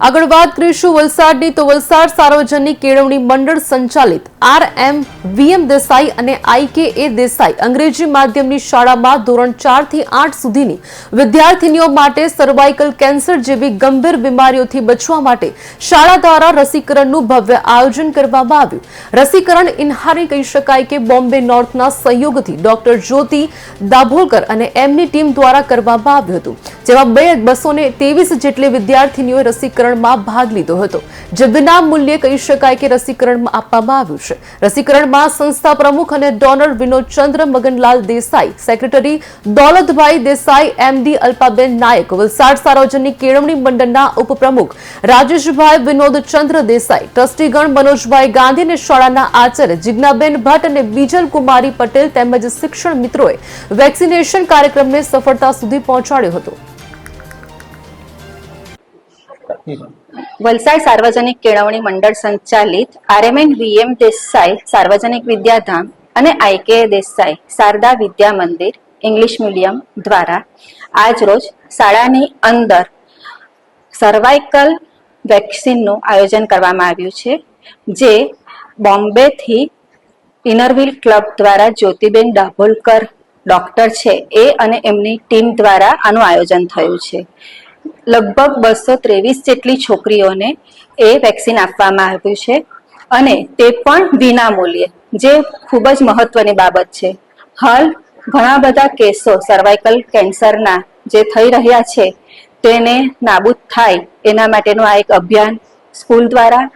આગળ વાત કરીશું વલસાડની. તો વલસાડ સાર્વજનિક કેળવણી મંડળ સંચાલિત આર એમ વીએમ દેસાઈ અને આઈ કે એ દેસાઈ અંગ્રેજી માધ્યમની શાળામાં ધોરણ ચારથી આઠ સુધીની વિદ્યાર્થીનીઓ માટે સર્વાઇકલ કેન્સર જેવી ગંભીર બીમારીઓથી બચવા માટે શાળા દ્વારા રસીકરણનું ભવ્ય આયોજન કરવામાં આવ્યું. રસીકરણ ઇન્હારી કહી શકાય કે બોમ્બે નોર્થના સહયોગથી ડોક્ટર જ્યોતિ દાભોલકર અને એમની ટીમ દ્વારા કરવામાં આવ્યું હતું, જેમાં બે બસોને ત્રેવીસ જેટલી વિદ્યાર્થીનીઓએ રસીકરણમાં ભાગ લીધો હતો, જે વિના મૂલ્યે કહી શકાય કે રસીકરણમાં આપવામાં આવ્યું છે. રસીકરણમાં સંસ્થા પ્રમુખ અને donor Vinodchandra Maganlal Desai, secretary Daulatbhai Desai, MD Alpaben Nayak, Valsad સાર્વજનિક કેળવણી મંડળના ઉપપ્રમુખ રાજેશભાઈ વિનોદચંદ્ર દેસાઈ, ટ્રસ્ટીગણ મનોજભાઈ ગાંધી અને શાળાના આચાર્ય જિજ્ઞાબેન ભટ્ટ અને બીજલ કુમારી પટેલ તેમજ શિક્ષણ મિત્રોએ વેક્સિનેશન કાર્યક્રમને સફળતા સુધી પહોંચાડ્યો હતો. વલસાડ સાર્વજનિક કેળવણી મંડળ સંચાલિત આરએમએન વીએમ દેસાઈ સાર્વજનિક વિદ્યાધામ અને I K Desai Sharda Vidya Mandir English medium દ્વારા આજરોજ શાળાની અંદર સર્વાઇકલ વેક્સિનનું આયોજન કરવામાં આવ્યું છે, જે બોમ્બેથી ઇનરવિલ ક્લબ દ્વારા જ્યોતિબેન ડાભોલકર ડોક્ટર છે એ અને એમની ટીમ દ્વારા આનું આયોજન થયું છે. લગભગ બસો ત્રેવીસ જેટલી છોકરીઓને એ વેક્સિન આપવામાં આવ્યું છે. અને તે પણ વિના મૂલ્યે જે ખૂબ જ મહત્વની બાબત છે. હાલ ઘણા બધા કેસો સર્વાઇકલ કેન્સરના જે થઈ રહ્યા છે, તેને નાબૂદ થાય એના માટેનું આ એક અભિયાન સ્કૂલ દ્વારા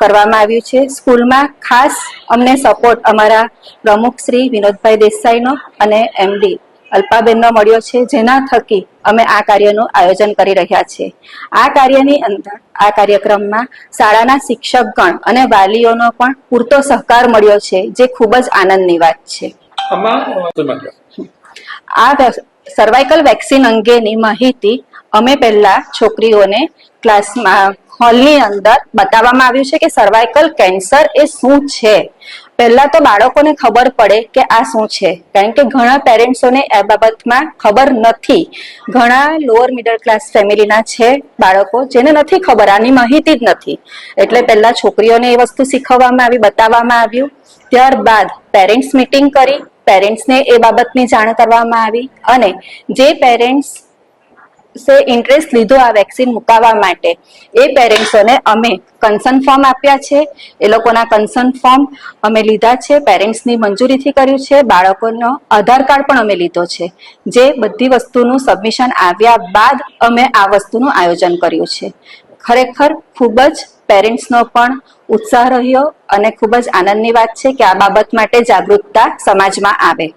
કરવામાં આવ્યું છે. સ્કૂલમાં ખાસ અમને સપોર્ટ અમારા પ્રમુખ શ્રી વિનોદભાઈ દેસાઈનો અને એમડી અલ્પાબેનનો મળ્યો છે જેના થકી અમે આ કાર્યનું આયોજન કરી રહ્યા છીએ. આ કાર્યની અંદર આ કાર્યક્રમમાં શાળાના શિક્ષકગણ અને વાલીઓનો પણ પૂરતો સહકાર મળ્યો છે જે ખૂબ જ આનંદની વાત છે? આ સર્વાઇકલ વેક્સિન અંગેની માહિતી અમે પહેલા છોકરીઓને ક્લાસમાં હોલની અંદર બતાવવામાં આવ્યું છે કે સર્વાઇકલ કેન્સર એ શું છે? પહેલા તો બાળકોને ખબર પડે કે આ શું છે. કારણ કે ઘણા પેરેન્ટ્સોને એ બાબતમાં ખબર નથી. ઘણા લોઅર મિડલ ક્લાસ ફેમિલીના છે બાળકો જેને નથી ખબર, આની માહિતી જ નથી. એટલે પહેલા છોકરીઓને એ વસ્તુ શીખવવામાં આવી, બતાવવામાં આવ્યું. ત્યારબાદ પેરેન્ટ્સ મીટિંગ કરી, પેરેન્ટ્સને એ બાબતની જાણ કરવામાં આવી અને જે પેરેન્ટ્સ સે ઇન્ટરેસ્ટ લીધો આ વેક્સિન મુકાવવા માટે. એ પેરેન્ટ્સોને અમે કન્સર્ન ફોર્મ આપ્યા છે. એ લોકોના કન્સર્ન ફોર્મ અમે લીધા છે. પેરેન્ટ્સની મંજૂરીથી કર્યું છે. બાળકોનો આધાર કાર્ડ પણ અમે લીધો છે. જે બધી વસ્તુનું સબમિશન આવ્યા બાદ અમે આ વસ્તુનું આયોજન કર્યું છે. ખરેખર ખૂબ જ પેરેન્ટ્સનો પણ ઉત્સાહ રહ્યો અને ખૂબ જ આનંદની વાત છે કે આ બાબત માટે જાગૃતતા સમાજમાં આવે.